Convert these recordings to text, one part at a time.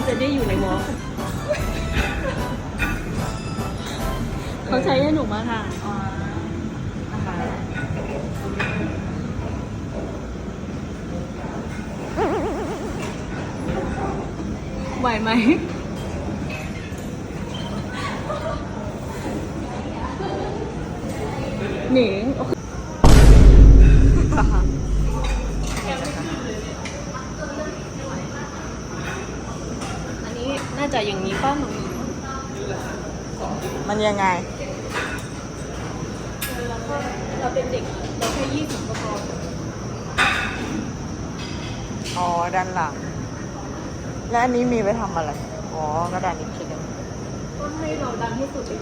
คุณจะได้อยู่ในวอล์กเขาใช้ให้หนูมาค่ะไหวไหมหนิง อันนี้น่าจะอย่างนี้ป้าหนู มันยังไง เราเป็นเด็กเราแค่ยี่สิบก็พออ๋อ ด้านหลัง และอันนี้มีไว้ทำอะไร อ๋อกระดานอีกทีหนึงก็ให้เราดังที่สุดเลย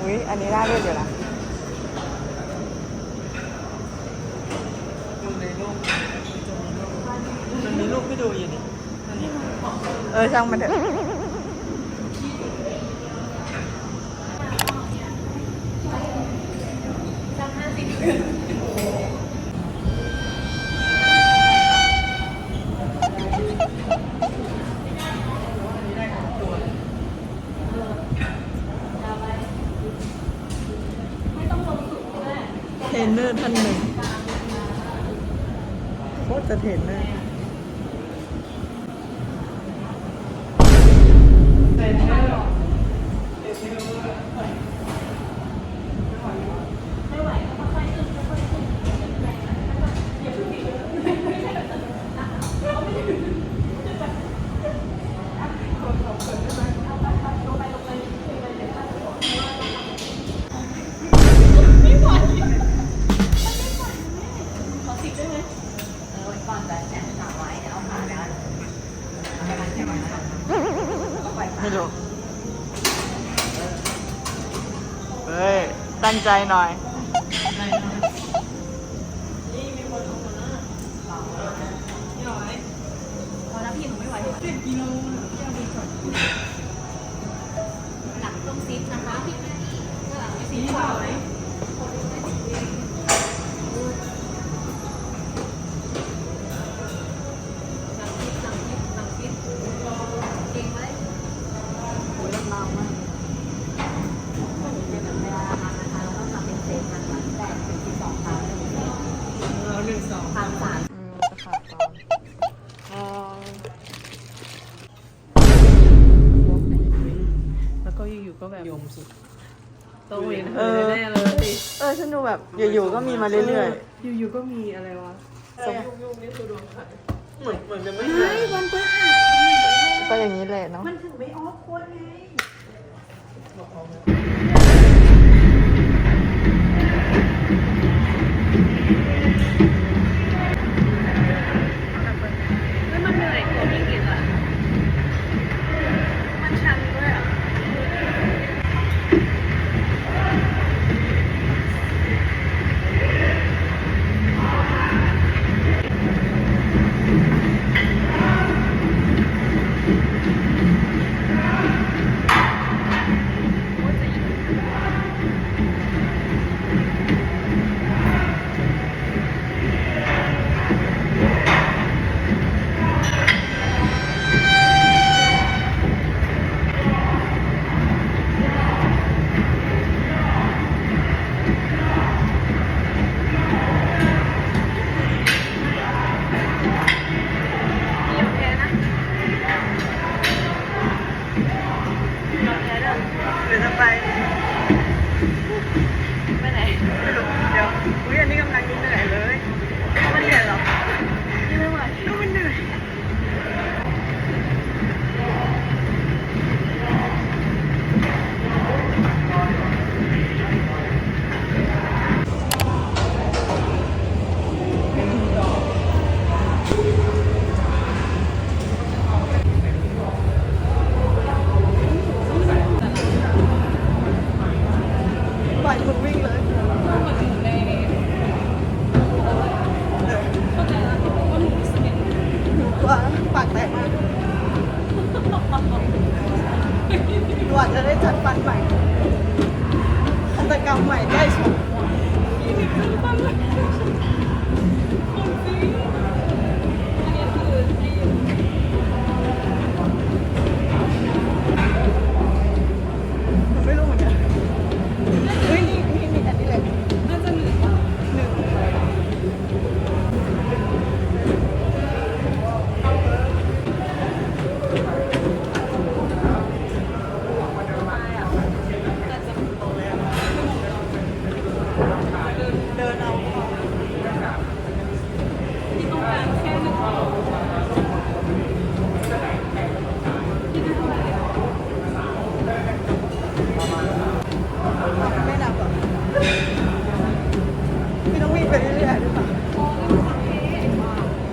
อุ้ยอันนี้น่าเลือกอยู่นะดูในรูปมันมีรูปให้ดูอยู่นี่อันนี้เออช่างมันเถอะ รนเนอร์ท่านหนึ่งโคตรจะเทรนเนอร์ เฮ้ย ตั้งใจหน่อย พอแล้วพี่หนูไม่ไหวสิบกิโลหลังต้องซิปนะคะพี่หลังไม่ซีเปล่าไหม ก็อยู่ๆก็แบบยมสุดต้องเวียนเอหัวอแน่เลยเออฉันดูแบบอยู่ๆก็มีมาเรื่อยอยู่ๆก็มีอะไรวะสมยุกๆนี่คือดวงไข่เหมือนเหมือนจะไม่เฮ้ยวันพฤหัสๆก็อย่างนี้แหละเนาะมันถึงไม่ออกคนไงแล้ว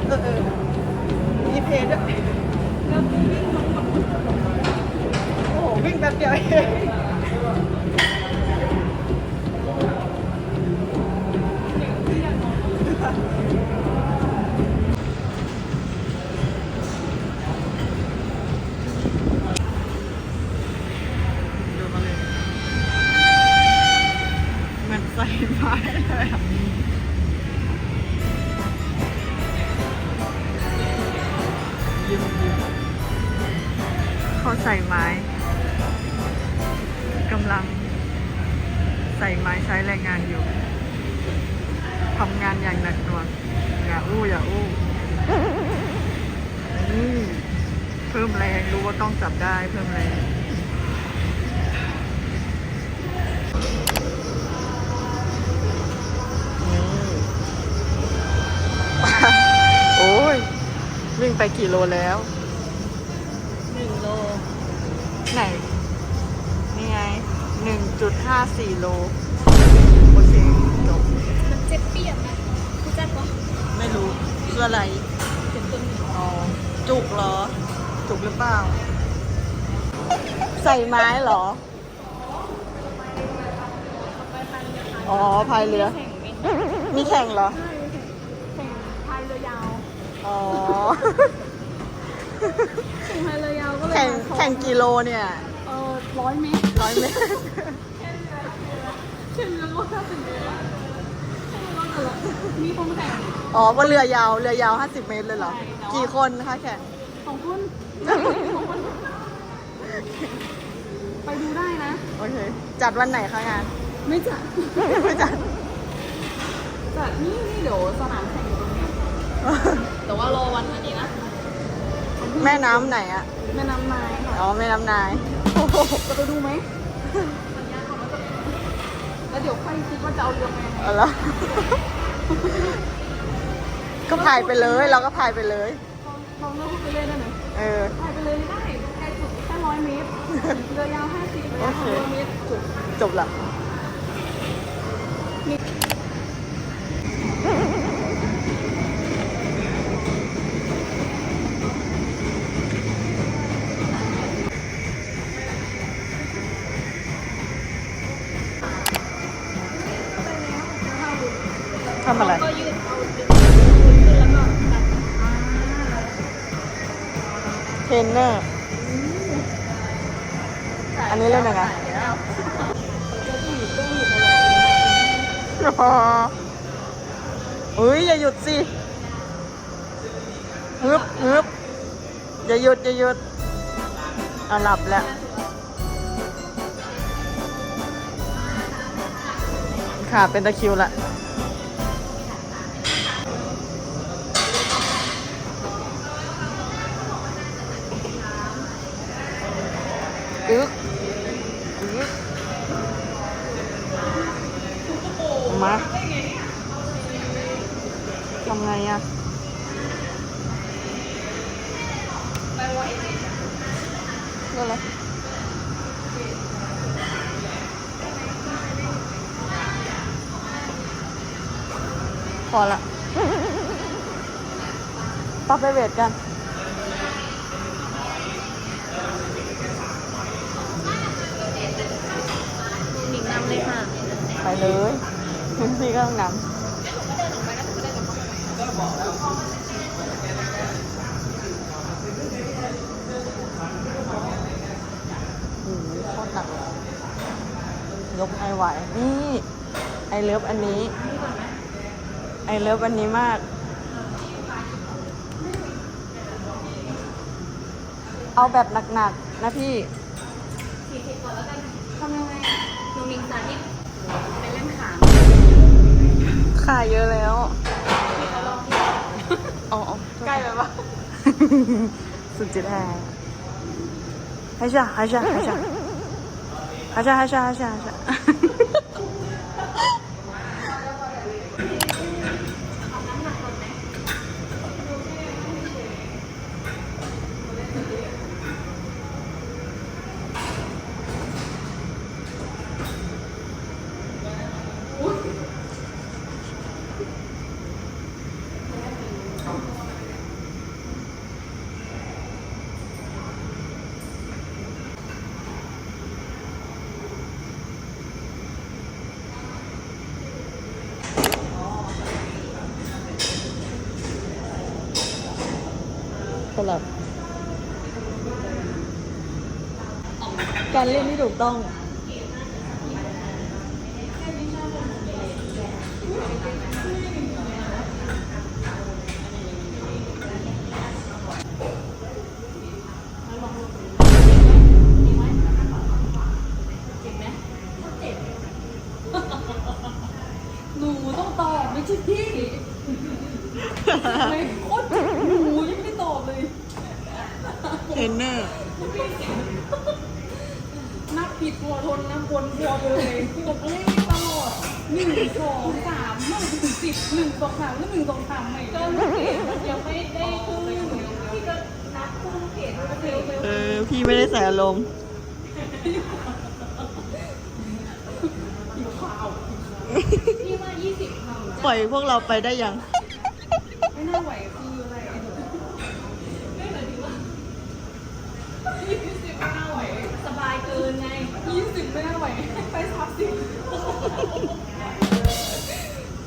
เออเออมีเพจด้วยโอ้โหวิ่งแป๊บเดียวเอง อย่าอู้อย่าอู้นี่เพิ่มแรงรู้ว่าต้องจับได้เพิ่มแรงโอ้ย วิ่งไปกี่โลแล้วหนึ่งโล ไหน นี่ไงหนึ่งจุดห้าสี่โล โอเคจบมันเจ็บเปียกนะรู้จักปะ ไม่รู้คืออะไรเป็นต้นอ๋อจุกเหรอ จุกหรือเปล่า ใส่ไม้เหรอ อ๋อพายเรือแข่งไหมมีแข่งเหรอใช่แข่งพายเรือยาวอ๋อ แข่งพายเรือยาวก็เลยแข่งมาแข่งกิโลเนี่ย เออร้อยเมตรร้อยเมตรแข่งเรือก็ห้าสิบเมตรอะแข่งเรือก็ละ มีคนแข่งอ๋อว่าเรือยาว เรือยาว 50 เมตรเลยเหรอใช่แต่ว่ากี่คนคะแข่งของคุณของคุณไปดูได้นะ โอเค จัดวันไหนคะงาน ไม่จัด ไม่จัด จัดนี่นี่เดี๋ยวสนามแข่งอยู่ตรงนี้ แต่ว่ารอวันอันนี้นะ แม่น้ำไหนอะ แม่น้ำนายค่ะ อ๋อ แม่น้ำนาย จะไปดูไหม แล้วเดี๋ยวค่อยคิดว่าจะเอาเรือไปยังไงเอาละก็พายไปเลย เราก็พายไปเลย ลองเลือกไปเล่นได้ไหมเออ พายไปเลยไม่ได้ไกลสุดแค่ร้อยเมตรเรือยาวห้าสิบเรือยาวโอเคร้อยเมตรจุดจบละท อดอ๋อเฮ้ยอย่าหยุดสิฮึบฮึบอย่าหยุดอย่าหยุดเอาหลับแล้วค่ะเป็นตะคิวละอึก มาทำไงอะนี่อะไรพอละต่อไปเวทกันหนิงนำเลย คุณพี่ก็ต้องนำโอ้โหโคตรหนักเลยยกไอไหว นี่ ไอเลิฟอันนี้ ไอเลิฟอันนี้มากเอาแบบหนักๆนะพี่สี่สิบก่อนแล้วกันทำยังไงหนูมิงสาธิต ขา ขาเยอะแล้ว ที่เขาลอง อ๋อ ใกล้ไปปะ สุดจิตแท้还下还下还下还下还下还下还下 สลับ การเล่นที่ถูกต้อง ผิดตัวทนนะวนตัวไปเลยกดเลขตลอดหนึ่งสองสามเมื่อถึงสิบหนึ่งสองสามแล้วหนึ่งสองสามใหม่ก็ลูกเกดยังไม่ได้ครึ่งพี่ก็นับคู่ลูกเกดโอเคโอเคเออ พี่ไม่ได้ใส่อารมณ์พี่ว่ายี่สิบทำปล่อยพวกเราไปได้ยัง ไม่น่าไหวคืออะไรไม่หมายถึงว่ายี่สิบไม่น่าไหวสบายเกินไงยี่สิบ ไม่น่าไหวไปสามสิบ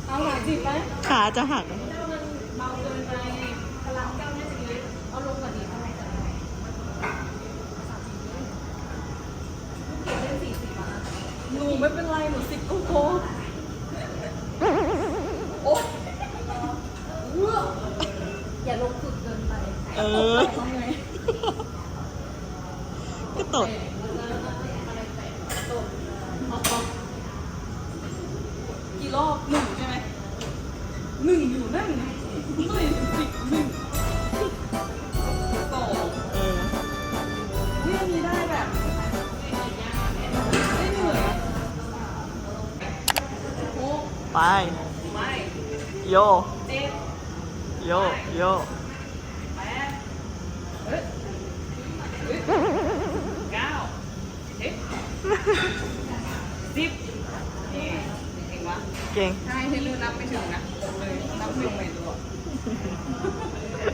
เอาหลายสิบไหมขาจะหักถ้ามันเบาเกินไปพลังเก้าน่าจะเยอะเอาลงกว่านี้เท่าไหร่จะได้สามสิบเลยลูกเกดเล่นสี่สิบอะหนูไม่เป็นไรหนูสิบก็พอโอ๊ยเอื้ออย่าลงสุดเกินไปเออ เก่งใช่ที่ลืมนับไม่ถึงนะเลยนับหนึ่งไม่รู้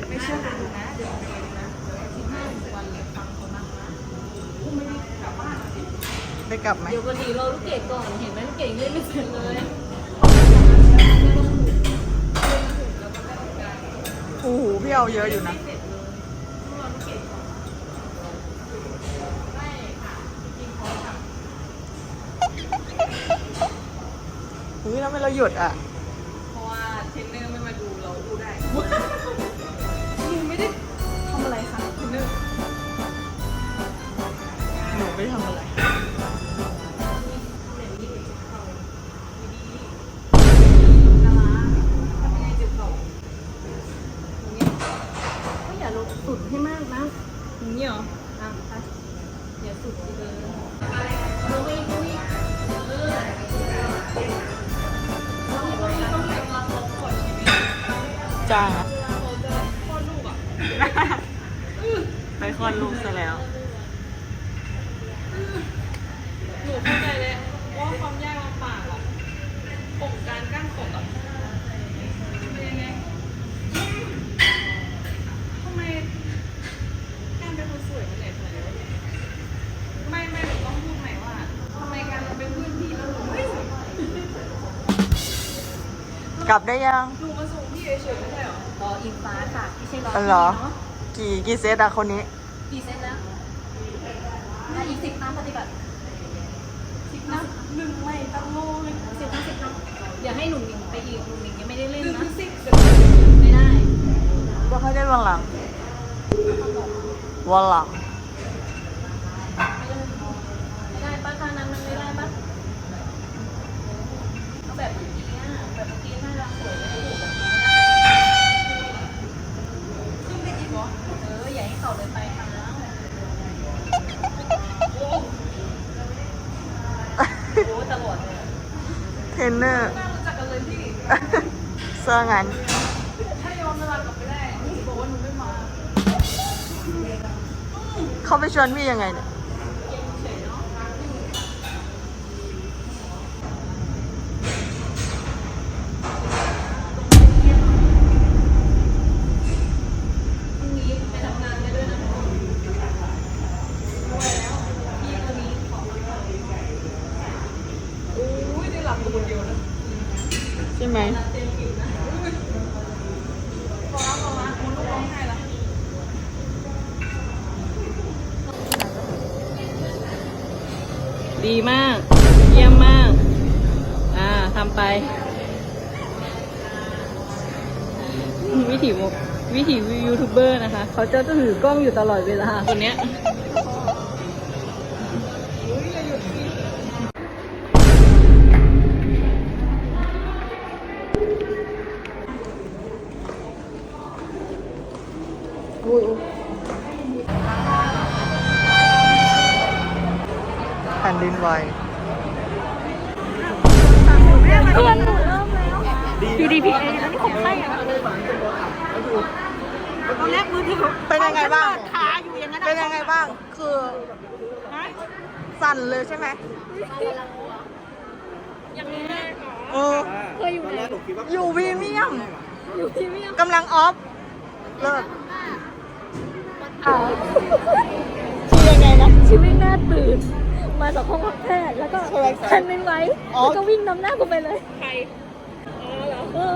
ไม่เชื่อดูนะ เดี๋ยวไปดูนะสิบห้าวันเลยฟังเขามากนะกูไม่ได้กลับบ้านสิได้กลับไหมเดี๋ยววันนี้เราลูกเกดก่อน เห็นไหมลูกเกดเล่นไม่เสร็จเลยโอ้โหพี่เอาเยอะอยู่นะ เฮ้ยทำ ไมเราหยุดอะ กลับได้ยัง ลุงมาสูงพี่เฉยๆไม่ใช่หรออ๋ออิงฟ้าค่ะพี่เช่รออ๋อเหรอกี่กี่เซตอะคนนี้ กี่เซตแล้วอะอีกสิบน้ำปฏิบัติสิบน้ำหนึ่งไม่ตั้งโลเลยสิบน้ำสิบน้ำอย่าให้หนุ่มหนิงไปอีกหนุ่มหนิงยังไม่ได้เล่นหนึ่งนะ สิบเสร็จไม่ได้ ว่าเขาได้วันหลังวันหลังไม่ได้ป้าค่านั้นมันไม่ได้ป้าแบบ ออย่าให้เขาเลยไปทางแล้วโอ้โหตลอดเลยเทรนเนอร์น่ารู้จักกันเลยพี่เสื้องานถ้ายอมเวลากลับไปได้หนูบอกว่าหนูไม่มา เขาไปชวนพี่ยังไงเนี่ย พรุ่งนี้ไปทำงานกันด้วยนะรวยแล้วพี่คนนี้ขอมาก่อน โอ้ยได้หลับอยู่คนเดียวนะ ใช่ไหม เต็มอิ่มนะ พอรับพอมาคุณลูกร้องไห้ละ ดีมาก เยี่ยมมาก อ่าทำไป วิถีวิถียูทูบเบอร์นะคะ เขาจะถือกล้องอยู่ตลอดเวลาคนเนี้ย ตอนแรกมือถือเป็นยังไงบ้าง ขาอยู่อย่างนั้นเป็นยังไงบ้าง คือสั่นเลยใช่ไหมยังไงเออเคยอยู่ไหนอยู่พรีเมียมอยู่ที่เมียกำลังออฟเลิกคือยังไงนะชีวิตหน้าตื่น มาจากห้องพักแพทย์แล้วก็แผ่นดินไหวอ๋อแล้วก็วิ่งนำหน้ากูไปเลย ใคร อ๋อเหรอเออ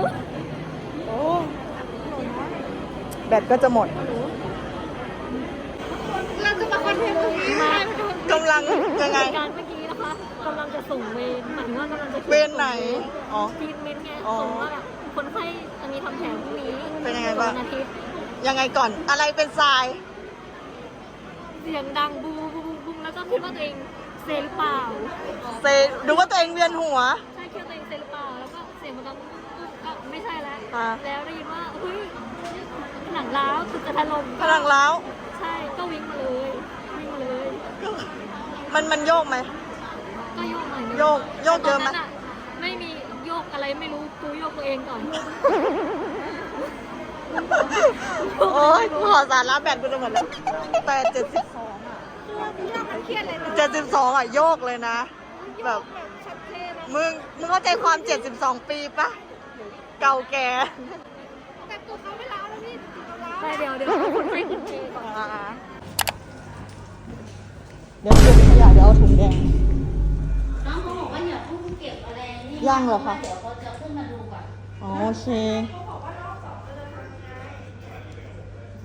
แบตก็จะหมดเราจะมาคอนเทนต์ตรงนี้มากำลังยังไง การเมื่อกี้นะคะกำลังจะส่งเวรหมายถึงว่ากำลังจะเวรไหน อ๋อทีมเมนต์ไงอ๋อส่งว่าแบบคนไข้อันนี้ทำแผลพรุ่งนี้เป็นยังไงบ้างวันอาทิตย์ยังไงก่อนอะไรเป็นทราย เสียงดังบูบูบูบูแล้วก็คิดว่าตัวเองเซหรือเปล่า เซดูว่าตัวเองเวียนหัว อ่าแล้วได้ยินว่าเฮ้ยหนังร้าวตึกจะถล่มพลังล้าวใช่ก็วิ่งมาเลยวิ่งมาเลยมันมันโยกไหม ก็โยกหน่อยนึงโยกโยกเยอะไหม แต่ตนนั้นไม่มีโยกอะไรไม่รู้กูโยกตัวเองก่อนโอ้ยขอสาระแบตกูจะหมดแล้วแต่เจ็ดสิบสองอะโยกมันเครียดเลยนะเจ็ดสิบสองอะโยกเลยนะ แบบ ชัดเจนนะมึงมึงเข้าใจความเจ็ดสิบสองปีปะ เก่าแก่แต่ตัวเขาไม่ร้าวแล้วพี่แต่เดี๋ยวเดี๋ยวคนให้คุณเจก่อนอ่าเดี๋ยวเก็บขยะเดี๋ยวเอาถุงแดงน้องเขาบอกว่าอย่าเพิ่งเก็บอะไรนี่ยังเหรอคะเดี๋ยวเขาจะขึ้นมาดูก่อนอ๋อโอเค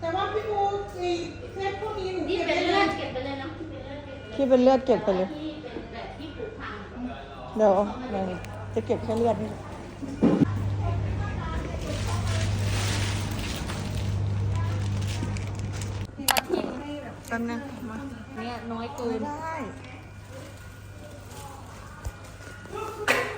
แต่ว่าพี่มูมีเทปพวกนี้หนูนี่เก็บเป็นไว้เลืเลอยดเก็บไปเลยนะที่เป็นเลือดเก็บไปเลยที่เป็นเลือดเก็บไปเลยที่เป็นแบบที่ผุพังเดี๋ยวเดี๋ยวจะเก็บแค่เลือดนี่ ป๊บนึงมาเนี่ยน้อยเกินได้เร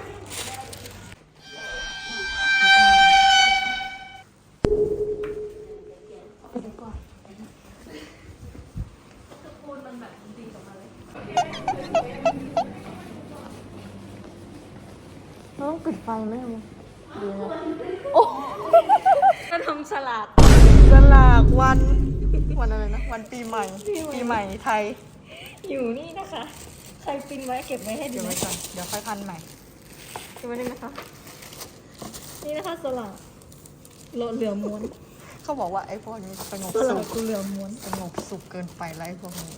ก็บไว้ให้ดีเดี๋ยวไหมไว้ก่อนเดี๋ยวค่อยพันใหม่ เก็บไว้ได้ไหมคะนี่นะคะสลัดโลเหลือม้วนเขาบอกว่าไอ้พวกนี้สงบสสุลัดขกูเหลือม้วน สงบสุขเกินไปแล้วไอ้พวกนี้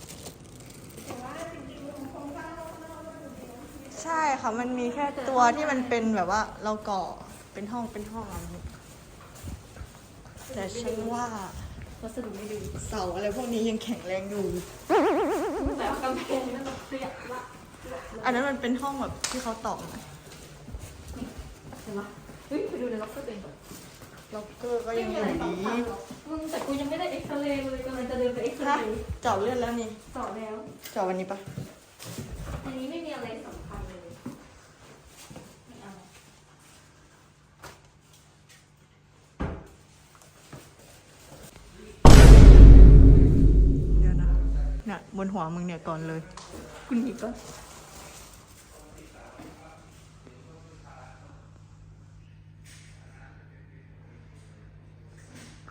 ใช่ค่ะ มันมีแค่ตัวที่มันเป็นแบบว่าเราก่อเป็นห้องเป็นห้องอะไรอย่างเงี้ยแต่ฉันว่าวัสดุไม่ดีเสาอะไรพวกนี้ยังแข็งแรงอยู่ แต่กำแพงนั่นมันเสียละ อันนั้นมันเป็นห้องแบบที่เขาตอกมาเห็นปะเฮ้ยไปดูในล็อกเกอร์ตัวเองก่อนล็อกเกอร์ก็ยังอยู่ดีมึงแต่กูยังไม่ได้เอ็กซเรย์เลยกำลังจะเดินไปเอ็กซฮะเรย์เจาะเลือดแล้วนี่ต่อแล้ว เจาะวันนี้ปะอันนี้ไม่มีอะไรสำคัญเลยไม่เอาเดี๋ยวนะเนี่ยบนหัวมึงเนี่ยก่อนเลย คุณหยิบปะ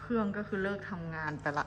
รื่องก็คือเลิกทำงานไปละ